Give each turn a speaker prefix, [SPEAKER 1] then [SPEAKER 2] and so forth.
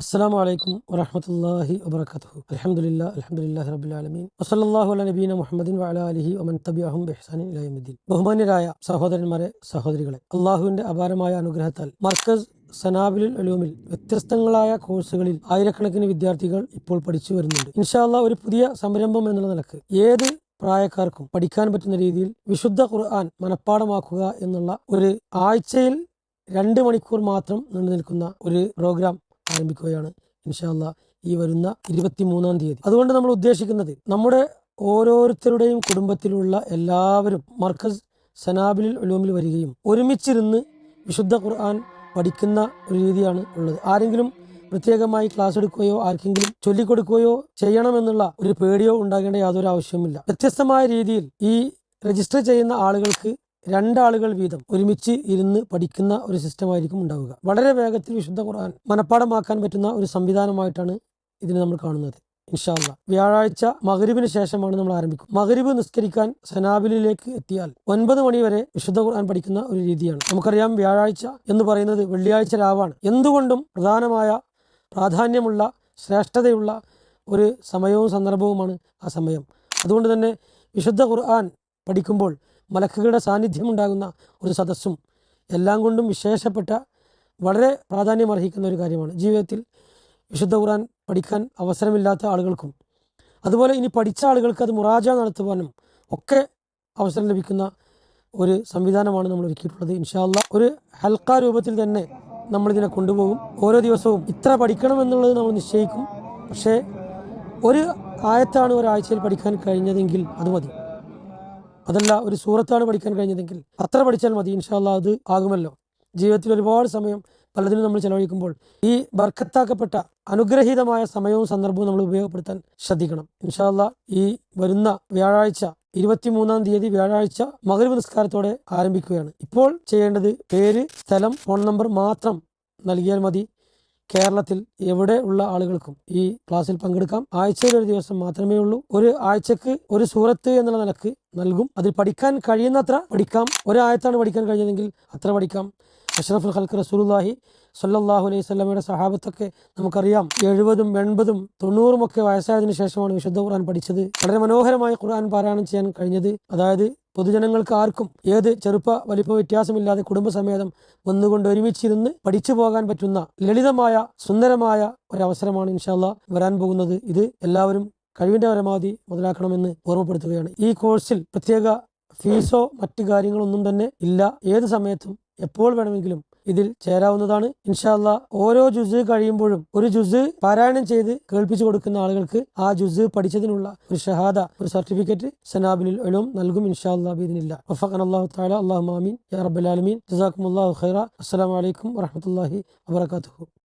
[SPEAKER 1] അസ്സാം വലൈക്കും വറഹമത്തല്ലാഹി വബർക്കാത്തു അലഹമുല്ല അലഹമുല്ലാ റബുലാലമീൻ വസല്ലാഹു അല നബീന മുഹമ്മദിൻ الدين بهماني رايا തബി അഹം ബെഹ്സാനി ഇലായുദ്ദീൻ الله സഹോദരന്മാരെ സഹോദരികളെ مايا അപാരമായ അനുഗ്രഹത്താൽ മർക്കസ് സനാബിലുൽ അലൂമിൽ വ്യത്യസ്തങ്ങളായ കോഴ്സുകളിൽ ആയിരക്കണക്കിന് വിദ്യാർത്ഥികൾ ഇപ്പോൾ പഠിച്ചു വരുന്നുണ്ട്. ഇൻഷാല്ല ഒരു പുതിയ സംരംഭം എന്നുള്ള നിലയ്ക്ക് ഏത് പ്രായക്കാർക്കും പഠിക്കാൻ പറ്റുന്ന രീതിയിൽ വിശുദ്ധ ഖുർആൻ മനഃപ്പാടമാക്കുക എന്നുള്ള ഒരു ആഴ്ചയിൽ രണ്ട് മണിക്കൂർ മാത്രം നിലനിൽക്കുന്ന നിൽക്കുന്ന ഒരു പ്രോഗ്രാം ആരംഭിക്കുകയാണ്. ഇൻഷാല്ല ഈ വരുന്ന ഇരുപത്തിമൂന്നാം തീയതി. അതുകൊണ്ട് നമ്മൾ ഉദ്ദേശിക്കുന്നത് നമ്മുടെ ഓരോരുത്തരുടെയും കുടുംബത്തിലുള്ള എല്ലാവരും മർക്കസ് സനാബിലിൽ ഒലൂമിൽ വരികയും ഒരുമിച്ചിരുന്ന് വിശുദ്ധ ഖുർആൻ പഠിക്കുന്ന ഒരു രീതിയാണ് ഉള്ളത്. ആരെങ്കിലും പ്രത്യേകമായി ക്ലാസ് എടുക്കുകയോ ആർക്കെങ്കിലും ചൊല്ലിക്കൊടുക്കുകയോ ചെയ്യണമെന്നുള്ള ഒരു പേടിയോ ഉണ്ടാകേണ്ട യാതൊരു ആവശ്യവുമില്ല. വ്യത്യസ്തമായ രീതിയിൽ ഈ രജിസ്റ്റർ ചെയ്യുന്ന ആളുകൾക്ക് രണ്ടാളുകൾ വീതം ഒരുമിച്ച് ഇരുന്ന് പഠിക്കുന്ന ഒരു സിസ്റ്റമായിരിക്കും ഉണ്ടാവുക. വളരെ വേഗത്തിൽ വിശുദ്ധ ഖുർആൻ മനഃപ്പാടമാക്കാൻ പറ്റുന്ന ഒരു സംവിധാനമായിട്ടാണ് ഇതിനെ നമ്മൾ കാണുന്നത്. ഇൻഷാല്ല വ്യാഴാഴ്ച മകരീബിന് ശേഷമാണ് നമ്മൾ ആരംഭിക്കും മകരീബ് നിസ്കരിക്കാൻ സനാബിലിലേക്ക് എത്തിയാൽ ഒൻപത് മണി വരെ വിശുദ്ധ ഖുർആൻ പഠിക്കുന്ന ഒരു രീതിയാണ്. നമുക്കറിയാം വ്യാഴാഴ്ച എന്ന് പറയുന്നത് വെള്ളിയാഴ്ച രാവാണ്. എന്തുകൊണ്ടും പ്രധാനമായ പ്രാധാന്യമുള്ള ശ്രേഷ്ഠതയുള്ള ഒരു സമയവും സന്ദർഭവുമാണ് ആ സമയം. അതുകൊണ്ട് തന്നെ വിശുദ്ധ ഖുർആൻ പഠിക്കുമ്പോൾ മലക്കുകളുടെ സാന്നിധ്യം ഉണ്ടാകുന്ന ഒരു സദസ്സും എല്ലാം കൊണ്ടും വിശേഷപ്പെട്ട വളരെ പ്രാധാന്യം അർഹിക്കുന്ന ഒരു കാര്യമാണ്. ജീവിതത്തിൽ വിശുദ്ധ ഖുറാൻ പഠിക്കാൻ അവസരമില്ലാത്ത ആളുകൾക്കും അതുപോലെ ഇനി പഠിച്ച ആളുകൾക്ക് അത് മുറാജ നടത്തുവാനും ഒക്കെ അവസരം ലഭിക്കുന്ന ഒരു സംവിധാനമാണ് നമ്മൾ ഒരുക്കിയിട്ടുള്ളത്. ഇൻഷാല്ല ഒരു ഹൽക്ക രൂപത്തിൽ തന്നെ നമ്മളിതിനെ കൊണ്ടുപോകും. ഓരോ ദിവസവും ഇത്ര പഠിക്കണം എന്നുള്ളത് നമ്മൾ നിശ്ചയിക്കും. പക്ഷേ ഒരു ആയത്താണ് ഒരാഴ്ചയിൽ പഠിക്കാൻ കഴിഞ്ഞതെങ്കിൽ അത് മതി. അതല്ല ഒരു സൂറത്താണ് പഠിക്കാൻ കഴിഞ്ഞതെങ്കിൽ അത്ര പഠിച്ചാൽ മതി ഇൻഷാല്ല അത് ആകുമല്ലോ. ജീവിതത്തിൽ ഒരുപാട് സമയം പലതിനും നമ്മൾ ചെലവഴിക്കുമ്പോൾ ഈ ബർക്കത്താക്കപ്പെട്ട അനുഗ്രഹീതമായ സമയവും സന്ദർഭവും നമ്മൾ ഉപയോഗപ്പെടുത്താൻ ശ്രദ്ധിക്കണം. ഇൻഷാല്ല ഈ വരുന്ന വ്യാഴാഴ്ച ഇരുപത്തിമൂന്നാം തീയതി വ്യാഴാഴ്ച മകരവ് നിസ്കാരത്തോടെ ആരംഭിക്കുകയാണ്. ഇപ്പോൾ ചെയ്യേണ്ടത് പേര് സ്ഥലം ഫോൺ നമ്പർ മാത്രം നൽകിയാൽ മതി. കേരളത്തിൽ എവിടെ ഉള്ള ആളുകൾക്കും ഈ ക്ലാസ്സിൽ പങ്കെടുക്കാം. ആഴ്ചയിൽ ഒരു ദിവസം മാത്രമേ ഉള്ളൂ. ഒരു ആഴ്ചക്ക് ഒരു സൂറത്ത് എന്നുള്ള നിലയ്ക്ക് നൽകും. അതിൽ പഠിക്കാൻ കഴിയുന്നത്ര പഠിക്കാം. ഒരായത്താണ് പഠിക്കാൻ കഴിഞ്ഞതെങ്കിൽ അത്ര പഠിക്കാം. അഷ്റഫുൽ ഹൽക്ക് റസൂലുല്ലാഹി സല്ലാഹു അലൈഹി സ്വലമയുടെ സഹാബത്തൊക്കെ നമുക്കറിയാം. എഴുപതും എൺപതും തൊണ്ണൂറും ഒക്കെ വയസ്സായതിനു ശേഷമാണ് വിശുദ്ധ ഖുർആൻ പഠിച്ചത്. വളരെ മനോഹരമായി ഖുർആൻ പാരായണം ചെയ്യാൻ കഴിഞ്ഞത്. അതായത് പൊതുജനങ്ങൾക്ക് ആർക്കും ഏത് ചെറുപ്പ വലിപ്പ വ്യത്യാസമില്ലാതെ കുടുംബസമേതം ഒന്നുകൊണ്ട് ഒരുമിച്ചിരുന്ന് പഠിച്ചു പോകാൻ പറ്റുന്ന ലളിതമായ സുന്ദരമായ ഒരവസരമാണ് ഇൻഷാല്ല വരാൻ പോകുന്നത്. ഇത് എല്ലാവരും കഴിവിന്റെ പരമാവധി മുതലാക്കണമെന്ന് ഓർമ്മപ്പെടുത്തുകയാണ്. ഈ കോഴ്സിൽ പ്രത്യേക ഫീസോ മറ്റു കാര്യങ്ങളൊന്നും തന്നെ ഇല്ല. ഏത് സമയത്തും എപ്പോൾ വേണമെങ്കിലും ഇതിൽ ചേരാവുന്നതാണ്. ഇൻഷാല്ല ഓരോ ജുസ് കഴിയുമ്പോഴും ഒരു ജുസ് പാരായണം ചെയ്ത് കേൾപ്പിച്ചു കൊടുക്കുന്ന ആളുകൾക്ക് ആ ജുസ് പഠിച്ചതിനുള്ള ഒരു ഷഹാദ ഒരു സർട്ടിഫിക്കറ്റ് സനാബിനിൽ എളും നൽകും ഇൻഷാല്ലാ അള്ളാഹു താല അള്ളാഹു മാമീൻ യാ ഖൈറ. അസ്സലാമു അലൈക്കും വറഹ്മത്തുള്ളാഹി വബറകാതുഹു.